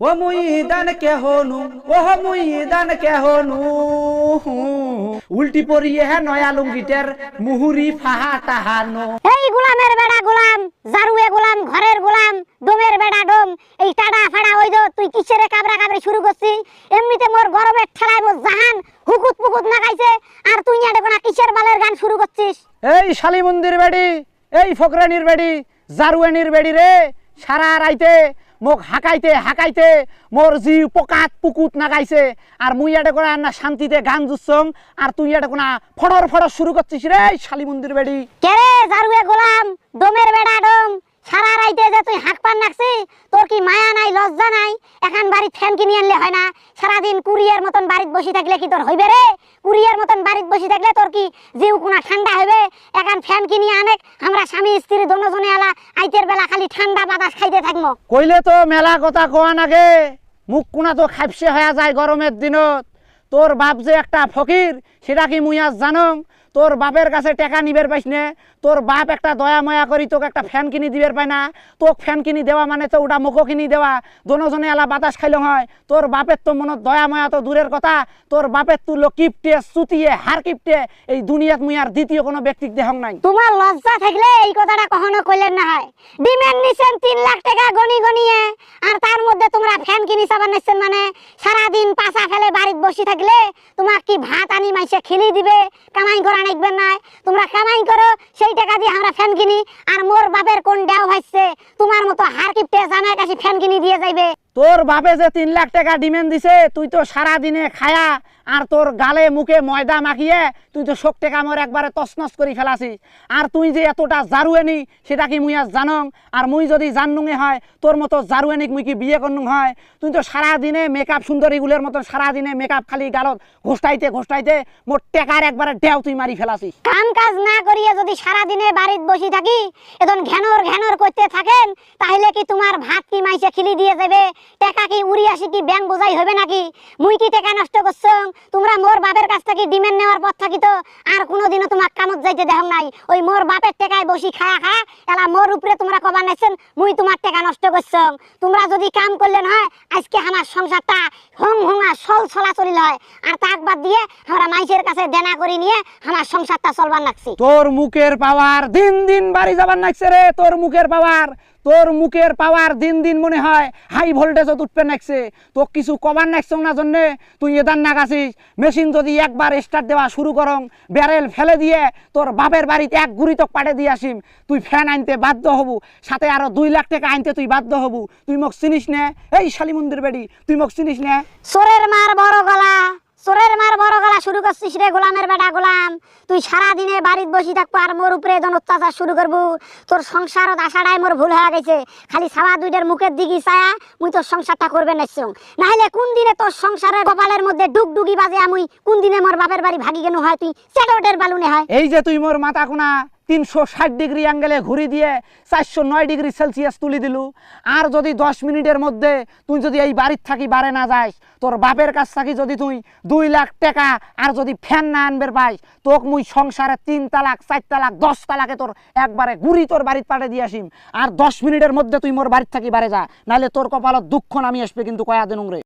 ও মুই দান কে হনু ও মুই দান কে হনু উল্টি পরিয়ে হ্যাঁ নয়া লুঙ্গিটের মুহুরি ফাহা তাহানো। এই গোলামের বেড়া গোলাম জারুয়ে গোলাম ঘরের গোলাম ডোমের বেড়া ডোম এই টাডা ফাড়া ওই যে তুই কিসেরে কাবরা কাবরি শুরু করছিস? এমনিতে মোর গরমের ঠেলায় মোর জাহান হুকুত পুকুত না খাইছে আর তুই এটা কোনা কিসের বালের গান শুরু করছিস? এই শালি মন্দির বেড়ি এই ফকরানির বেড়ি জারুয়ানির বেড়ি রে সারা রাইতে মোক হাকাইতে হাকাইতে মোর জি পকাত পুকুত নাগাইছে আর মুই এটা করে না শান্তিতে গান জুসং আর তুই এটা কোনা ফড়র ফড়র শুরু করছিস রে শালি মন্দির বেড়ি। কেরে জারুয়ে গোলাম দমের বেড়া ডোম সারা রাইতে যে তুই হাঁক পান নাকছি, তোর কি মায়া নাই, লজ্জা নাই? এখন বাড়ি ফ্যান কিনে আনলে হয় না। সারাদিন কুরিয়ার মতন বাড়িতে বসে থাকলে কি তোর হইবে রে? কুরিয়ার মতন বাড়িতে বসে থাকলে তোর কি জিউ কোনা ঠান্ডা হবে এখন ফ্যান কিনে আনে আমরা স্বামী, স্ত্রী, দোনোজনে আলা, আইতের বেলা খালি ঠান্ডা বাতাস খাইতে থাকব কইলে তো মেলা কথা কোয়া নাগে, মুখ কোনা তো খাপসে হয়ে যায় গরমের দিনত। তোর বাপ যে একটা ফকির, সেটা কি মুই আজ জানং? তোর বাপের কাছে টাকা নিবের পাইস নে, তোর বাপ একটা দয়া ময়া করি তোকে একটা ফ্যান কিনি দিবের পায় না। তোকে ফ্যান কিনি দেওয়া মানে তো ওটা মুখো কিনি দেওয়া। দোনোজনে এলা বাতাস খাইল হয়। তোর বাপের তো মনত দয়া ময়া তো দূরের কথা। তোর বাপের তুলো কিপটে সুতিয়ে হার কিপটে এই দুনিয়াত মুই আর দ্বিতীয় কোনো ব্যক্তিক দেহং নাই। তোমার লজ্জা থাকলে এই কথাটা কখনো কইলেন না হয়। ডিমান্ড নিছেন তিন লাখ টাকা গনি গনিয়ে, আর তার মধ্যে তোমরা ফ্যান কিনি সাবান নিছেন মানে সারাদিন ফেলে থাকলে তোমার কি ভাত আনি মাইসে খেলি দিবে? কামাই করা নাকবেন নাই? তোমরা কামাই করো, সেই টাকা দিয়ে ফ্যান কিনি আর মোর বাপের কোন ডাও ভাইছে তোমার মতো হার কিপটে কাছে ফ্যান কিনি দিয়ে যাইবে। তোর বাপে যে তিন লাখ টাকা ডিমেন্ড দিছে তুই তো সারা দিনে খায়া আর তোর গালে মুখে ময়দা মাখিয়ে তুই তো শোক টেকা মোর একবারে তছনছ করে ফেলাছিস। আর তুই যে এতটা জারুয়ানি সেটা কি মুই আজ জানং? আর মুই যদি জানুঙে হয় তোর মতো জারুয়ানিক মুই কি বিয়ে করনুং হয়? তুই তো সারা দিনে মেকআপ সুন্দরীগুলোর মতো সারা দিনে মেকআপ খালি গালত ঘোষটাইতে ঘোষটাইতে মোর টেকার একবারে ডেও তুই মারি ফেলাছিস। কাম কাজ না করিয়ে যদি সারা দিনে বাড়িতে বসে থাকি এখন ঘ্যানর ঘ্যানর করতে থাকেন তাহলে কি তোমার ভাত কি মাইসে খিলি দিয়ে যাবে? টাকা কি উড়ি আসি কি ব্যাংক বোঝাই হবে নাকি? মুই কি টাকা নষ্ট করছ? তোমরা মোর বাপের কাছ থেকে ডিমেন্ড নেওয়ার পর থাকি তো? আর কোনোদিনও তোমার কামত যাইতে দেখ নাই। ওই মোর বাপের টাকায় বসি খায়া খা, এলা মোর উপরে তোমরা কবার নাইছেন, মুই তোমার টাকা নষ্ট করছ। তোমরা যদি কাম করলেন হয়, আজকে আমার সংসারটা হং হঙা সল ছলা চলিল হয়। আর তাক বাদ দিয়ে আমরা মাইসের কাছে দেনা করে নিয়ে আমার সংসারটা চলবার লাগছি। তোর মুখের পাওয়ার দিন দিন বাড়ি যাবার নাকছে রে, তোর মুখের পাওয়ার, তোর মুখের পাওয়ার দিন দিন মনে হয় হাই ভোল্টেজত উঠবে নাকছে তো কিছু কবার নাকছ না জন্যে, তুই এদার নাগাছিস মেশিন যদি একবার স্টার্ট দেওয়া শুরু করং ব্যারেল ফেলে দিয়ে তোর বাপের বাড়িতে এক গুড়ি তো পাঠে দিয়ে আসিম। তুই ফ্যান আনতে বাধ্য হবু, সাথে আরও দুই লাখ টাকা আনতে তুই বাধ্য হবু। তুই মোক চিনিস নে? এই শালি মন্দির বেড়ি, তুই মোক চিনিস নে? চোরের মার বড় গলা, চোরের মার শুরু করছিস রে গোলামের বেটা গোলাম? তুই সারা দিনে বাড়িতে বসে থাকব আর মোর উপরে যখন অত্যাচার শুরু করব। তোর সংসারত আসাটাই মোর ভুল হয়ে গেছে। খালি সাবা দুইটার মুখের দিকে চায়া মুই তোর সংসারটা করবে নাইছং নাহলে কোন দিনে তোর সংসারের কপালের মধ্যে ডুক ডুকি বাজে আমি? কোন দিনে মোর বাপের বাড়ি ভাগি কেন হয় তুই? চেটোটের বালুনে হয়। এই যে তুই মোর মাথা কোনা তিনশো ষাট ডিগ্রি অ্যাঙ্গেলে ঘুরি দিয়ে চারশো নয় ডিগ্রি সেলসিয়াস তুলি দিলু। আর যদি দশ মিনিটের মধ্যে তুই যদি এই বাড়ির থাকি বাড়ে না যাস, তোর বাপের কাছ থাকি যদি তুই দুই লাখ টাকা আর যদি ফ্যান না আনবের পাইস তোক মুই সংসারে তিন তালাক, চার তালাক, দশ তালাকে তোর একবারে গুড়ি তোর বাড়িতে পাঠিয়ে দিয়ে আসিম। আর দশ মিনিটের মধ্যে তুই মোর বাড়ির থাকি বাড়ে যা নাহলে তোর কপালত দুঃখ নামি আসবে কিন্তু কয়া দিনুং